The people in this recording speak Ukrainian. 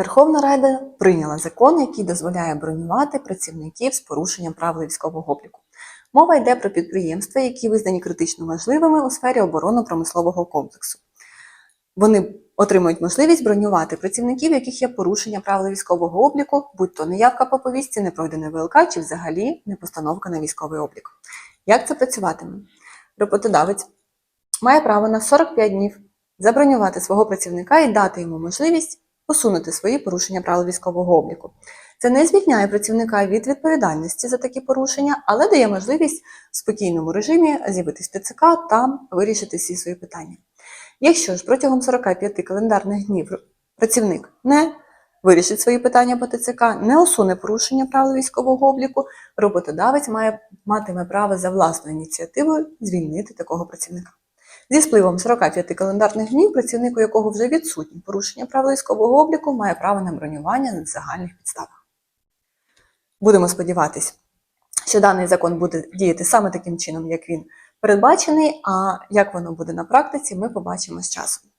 Верховна Рада прийняла закон, який дозволяє бронювати працівників з порушенням правил військового обліку. Мова йде про підприємства, які визнані критично важливими у сфері оборонно-промислового комплексу. Вони отримують можливість бронювати працівників, яких є порушення правил військового обліку, будь то неявка по повістці, непройдене ВЛК чи взагалі не постановка на військовий облік. Як це працюватиме? Роботодавець має право на 45 днів забронювати свого працівника і дати йому можливість усунути свої порушення правил військового обліку. Це не звільняє працівника від відповідальності за такі порушення, але дає можливість в спокійному режимі з'явитись ТЦК та вирішити всі свої питання. Якщо ж протягом 45 календарних днів працівник не вирішить свої питання по ТЦК, не усуне порушення правил військового обліку, роботодавець має матиме право за власною ініціативою звільнити такого працівника. Зі спливом 45 календарних днів, працівник, у якого вже відсутні порушення правил військового обліку, має право на бронювання на загальних підставах. Будемо сподіватися, що даний закон буде діяти саме таким чином, як він передбачений. А як воно буде на практиці, ми побачимо з часом.